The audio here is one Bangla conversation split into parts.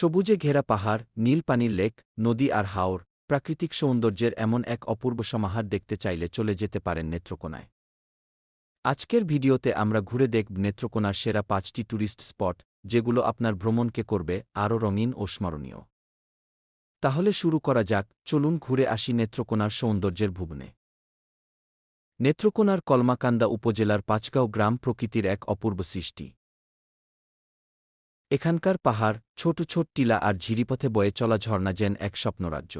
সবুজে ঘেরা পাহাড়, নীল পানির লেক, নদী আর হাওর, প্রাকৃতিক সৌন্দর্যের এমন এক অপূর্ব সমাহার দেখতে চাইলে চলে যেতে পারেন নেত্রকোনায়। আজকের ভিডিওতে আমরা ঘুরে দেখব নেত্রকোনার সেরা পাঁচটি ট্যুরিস্ট স্পট, যেগুলো আপনার ভ্রমণকে করবে আরও রঙিন ও স্মরণীয়। তাহলে শুরু করা যাক, চলুন ঘুরে আসি নেত্রকোনার সৌন্দর্যের ভুবনে। নেত্রকোনার কলমাকান্দা উপজেলার পাঁচগাঁও গ্রাম প্রকৃতির এক অপূর্ব সৃষ্টি। এখানকার পাহাড়, ছোট ছোট টিলা আর ঝিরিপথে বয়ে চলা ঝর্ণা যেন এক স্বপ্নরাজ্য।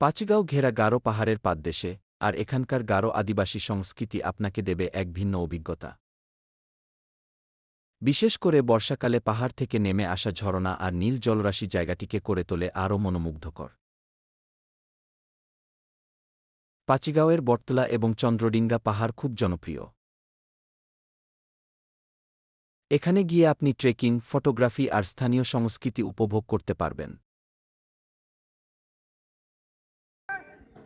পাঁচগাঁও ঘেরা গারো পাহাড়ের পাদদেশে, আর এখানকার গারো আদিবাসী সংস্কৃতি আপনাকে দেবে এক ভিন্ন অভিজ্ঞতা। বিশেষ করে বর্ষাকালে পাহাড় থেকে নেমে আসা ঝরনা আর নীল জলরাশি জায়গাটিকে করে তোলে আরও মনোমুগ্ধকর। পাচিগাঁওয়ের বটতলা এবং চন্দ্রডিঙ্গা পাহাড় খুব জনপ্রিয়। এখানে গিয়ে আপনি ট্রেকিং, ফটোগ্রাফি আর স্থানীয় সংস্কৃতি উপভোগ করতে পারবেন।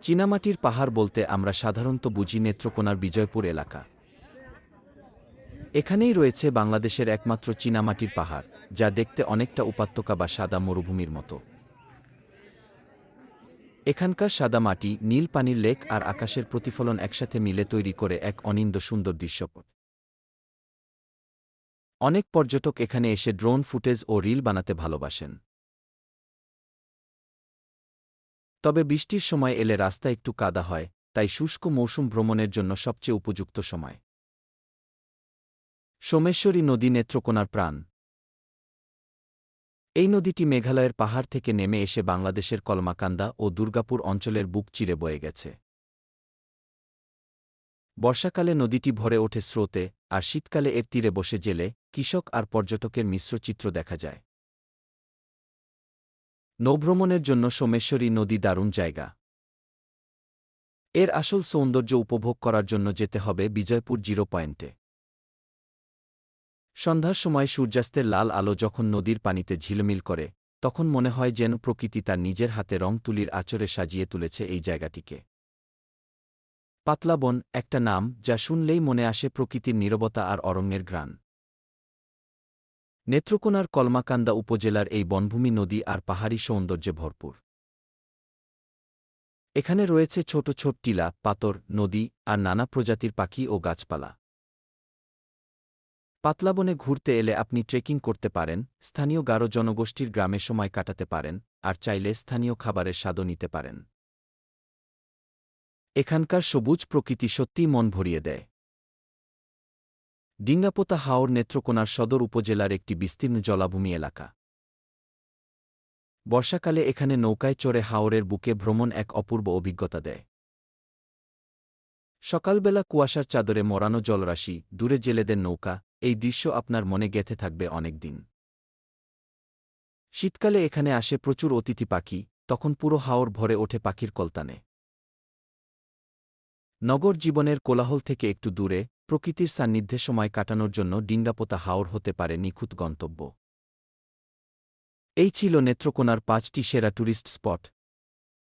চীনামাটির পাহাড় বলতে আমরা সাধারণত বুঝি নেত্রকোনার বিজয়পুর এলাকা। এখানেই রয়েছে বাংলাদেশের একমাত্র চীনামাটির পাহাড়, যা দেখতে অনেকটা উপত্যকা বা সাদা মরুভূমির মতো। এখানকার সাদা মাটি, নীল পানির লেক আর আকাশের প্রতিফলন একসাথে মিলে তৈরি করে এক অনিন্দ সুন্দর দৃশ্যপট। অনেক পর্যটক এখানে এসে ড্রোন ফুটেজ ও রিল বানাতে ভালোবাসেন। তবে বৃষ্টির সময় এলে রাস্তা একটু কাদা হয়, তাই শুষ্ক মৌসুম ভ্রমণের জন্য সবচেয়ে উপযুক্ত সময়। সোমেশ্বরী নদী নেত্রকোনার প্রাণ। এই নদীটি মেঘালয়ের পাহাড় থেকে নেমে এসে বাংলাদেশের কলমাকান্দা ও দুর্গাপুর অঞ্চলের বুক চিরে বয়ে গেছে। বর্ষাকালে নদীটি ভরে ওঠে স্রোতে, আর শীতকালে এর তীরে বসে জেলে কৃষক আর পর্যটকের মিশ্র চিত্র দেখা যায়। নৌভ্রমণের জন্য সোমেশ্বরী নদী দারুণ জায়গা। এর আসল সৌন্দর্য উপভোগ করার জন্য যেতে হবে বিজয়পুর জিরো পয়েন্টে। সন্ধ্যার সময় সূর্যাস্তের লাল আলো যখন নদীর পানিতে ঝিলমিল করে, তখন মনে হয় যেন প্রকৃতি তার নিজের হাতে রং তুলির আচরে সাজিয়ে তুলেছে এই জায়গাটিকে। পাতলাবন একটা নাম যা শুনলেই মনে আসে প্রকৃতির নীরবতা আর অরণ্যের ঘ্রাণ। নেত্রকোনার কলমাকান্দা উপজেলার এই বনভূমি নদী আর পাহাড়ি সৌন্দর্যে ভরপুর। এখানে রয়েছে ছোট ছোট টিলা পাতর নদী আর নানা প্রজাতির পাখি ও গাছপালা। পাতলাবনে ঘুরতে এলে আপনি ট্রেকিং করতে পারেন, স্থানীয় গারো জনগোষ্ঠীর গ্রামে সময় কাটাতে পারেন আর চাইলে স্থানীয় খাবারের স্বাদও নিতে পারেন। এখানকার সবুজ প্রকৃতি সত্যিই মন ভরিয়ে দেয়। ডিঙ্গাপোতা হাওর নেত্রকোনার সদর উপজেলার একটি বিস্তীর্ণ জলাভূমি এলাকা। বর্ষাকালে এখানে নৌকায় চড়ে হাওরের বুকে ভ্রমণ এক অপূর্ব অভিজ্ঞতা দেয়। সকালবেলা কুয়াশার চাদরে মরানো জলরাশি, দূরে জেলেদের নৌকা, এই দৃশ্য আপনার মনে গেঁথে থাকবে অনেক দিন শীতকালে এখানে আসে প্রচুর অতিথি পাখি, তখন পুরো হাওর ভরে ওঠে পাখির কলতানে। নগর জীবনের কোলাহল থেকে একটু দূরে প্রকৃতির সান্নিধ্যে সময় কাটানোর জন্য ডিঙ্গাপোতা হাওর হতে পারে নিখুঁত গন্তব্য। এই ছিল নেত্রকোনার পাঁচটি সেরা ট্যুরিস্ট স্পট।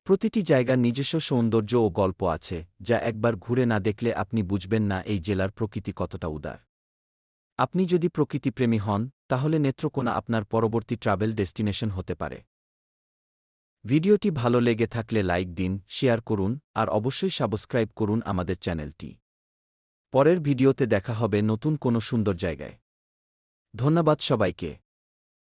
প্রতিটি জায়গার নিজস্ব সৌন্দর্য ও গল্প আছে, যা একবার ঘুরে না দেখলে আপনি বুঝবেন না এই জেলার প্রকৃতি কতটা উদার। আপনি যদি প্রকৃতিপ্রেমী হন, তাহলে নেত্রকোনা আপনার পরবর্তী ট্রাভেল ডেস্টিনেশন হতে পারে। ভিডিওটি ভালো লেগে থাকলে লাইক দিন, শেয়ার করুন, আর অবশ্যই সাবস্ক্রাইব করুন আমাদের চ্যানেলটি। পরের ভিডিওতে দেখা হবে নতুন কোনো সুন্দর জায়গায়। ধন্যবাদ সবাইকে।